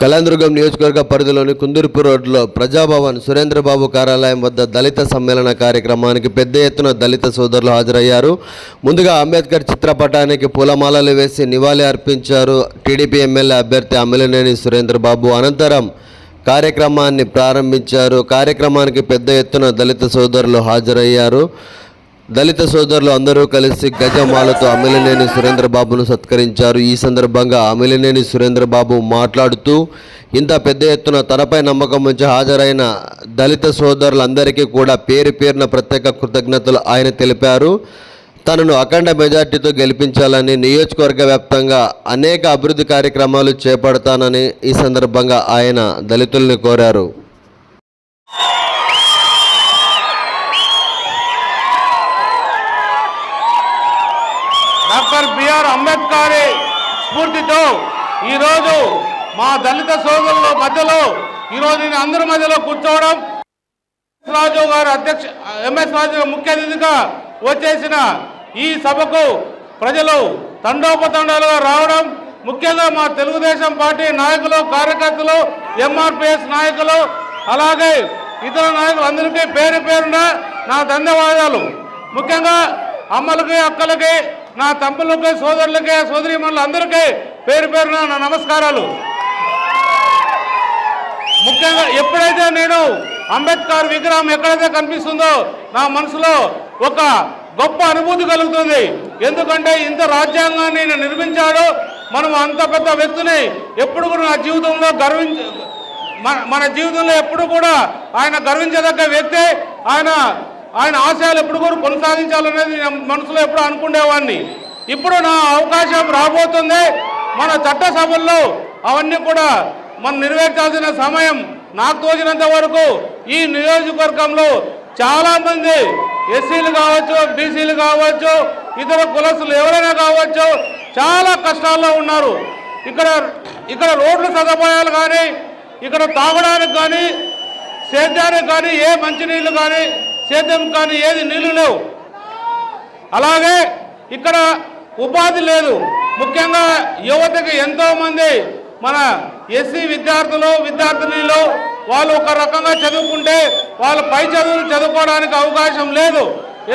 కళాందుర్గం నియోజకవర్గ పరిధిలోని కుందూరుపు రోడ్లో ప్రజాభవన్ సురేంద్రబాబు కార్యాలయం వద్ద దళిత సమ్మేళన కార్యక్రమానికి పెద్ద ఎత్తున దళిత సోదరులు హాజరయ్యారు. ముందుగా అంబేద్కర్ చిత్రపటానికి పూలమాలలు వేసి నివాళి అర్పించారు. టీడీపీ ఎమ్మెల్యే అభ్యర్థి అమ్మిలినేని సురేంద్రబాబు. అనంతరం కార్యక్రమాన్ని ప్రారంభించారు. కార్యక్రమానికి పెద్ద ఎత్తున దళిత సోదరులు హాజరయ్యారు. దళిత సోదరులు అందరూ కలిసి గజమాలతో అమిలినేని సురేంద్రబాబును సత్కరించారు. ఈ సందర్భంగా అమిలినేని సురేంద్రబాబు మాట్లాడుతూ ఇంత పెద్ద ఎత్తున తనపై నమ్మకం ఉంచి హాజరైన దళిత సోదరులందరికీ కూడా పేరు పేరున ప్రత్యేక కృతజ్ఞతలు ఆయన తెలిపారు. తనను అఖండ మెజార్టీతో గెలిపించాలని నియోజకవర్గ వ్యాప్తంగా అనేక అభివృద్ధి కార్యక్రమాలు చేపడతానని ఈ సందర్భంగా ఆయన దళితుల్ని కోరారు. డాక్టర్ బిఆర్ అంబేద్కర్ స్ఫూర్తితో ఈరోజు మా దళిత సోదరుల మధ్యలో ఈరోజు నేను అందరి మధ్యలో కూర్చోవడం. రాజు గారు అధ్యక్ష ఎంఎస్ రాజు ముఖ్య అతిథిగా వచ్చేసిన ఈ సభకు ప్రజలు తండోపతండాలుగా రావడం ముఖ్యంగా మా తెలుగుదేశం పార్టీ నాయకులు కార్యకర్తలు ఎంఆర్పిఎస్ నాయకులు అలాగే ఇతర నాయకులు అందరికీ పేరు పేరున నా ధన్యవాదాలు. ముఖ్యంగా అమ్మలకి అక్కలకి నా తమ్ములకి సోదరులకి సోదరిమణులు అందరికీ పేరు పేరున నా నమస్కారాలు. ముఖ్యంగా ఎప్పుడైతే నేను అంబేద్కర్ విగ్రహం ఎక్కడైతే కనిపిస్తుందో నా మనసులో ఒక గొప్ప అనుభూతి కలుగుతుంది. ఎందుకంటే ఇంత రాజ్యాంగాన్ని నేను నిర్మించాడు. మనం అంత పెద్ద వ్యక్తిని ఎప్పుడు కూడా నా జీవితంలో గర్వించ మన మన జీవితంలో ఎప్పుడు కూడా ఆయన గర్వించదగ్గ వ్యక్తి. ఆయన ఆయన ఆశయాలు ఎప్పుడు కూడా కొనసాగించాలనేది మనసులో ఎప్పుడు అనుకునేవాడిని. ఇప్పుడు నా అవకాశం రాబోతుంది. మన చట్టసభల్లో అవన్నీ కూడా మనం నెరవేర్చాల్సిన సమయం నాకు తోచినంత వరకు ఈ నియోజకవర్గంలో చాలామంది ఎస్సీలు కావచ్చు బీసీలు కావచ్చు ఇతర కులస్తులు ఎవరైనా కావచ్చు చాలా కష్టాల్లో ఉన్నారు. ఇక్కడ ఇక్కడ రోడ్లు సదుపాయాలు కానీ ఇక్కడ తాగడానికి కానీ సేద్యానికి కానీ ఏ మంచినీళ్ళు కానీ సేద్యం కానీ ఏది నీళ్ళు లేవు. అలాగే ఇక్కడ ఉపాధి లేదు. ముఖ్యంగా యువతకి ఎంతో మంది మన ఎస్సీ విద్యార్థులు విద్యార్థినిలు వాళ్ళు ఒక రకంగా చదువుకుంటే వాళ్ళు పై చదువులు చదువుకోవడానికి అవకాశం లేదు.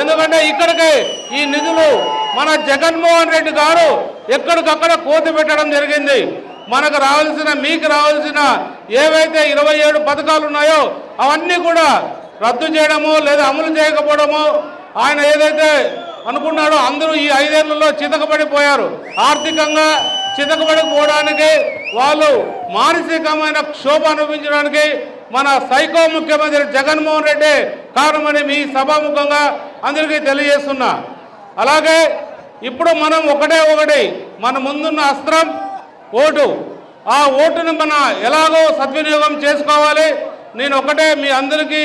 ఎందుకంటే ఇక్కడికి ఈ నిధులు మన జగన్మోహన్ రెడ్డి గారు ఎక్కడికక్కడ కోతి పెట్టడం జరిగింది. మనకు రావాల్సిన మీకు రావాల్సిన ఏవైతే ఇరవై ఏడు పథకాలు ఉన్నాయో అవన్నీ కూడా రద్దు చేయడము లేదా అమలు చేయకపోవడము ఆయన ఏదైతే అనుకున్నాడో అందరూ ఈ ఐదేళ్ళలో చితకబడిపోయారు. ఆర్థికంగా చితకబడిపోవడానికి వాళ్ళు మానసికమైన క్షోభ అనుభవించడానికి మన సైకో ముఖ్యమంత్రి జగన్మోహన్ రెడ్డి కారణమని మీ సభాముఖంగా అందరికీ తెలియజేస్తున్నా. అలాగే ఇప్పుడు మనం ఒకటే ఒకటి మన ముందున్న అస్త్రం ఓటు. ఆ ఓటును మన ఎలాగో సద్వినియోగం చేసుకోవాలి. నేను ఒకటే మీ అందరికీ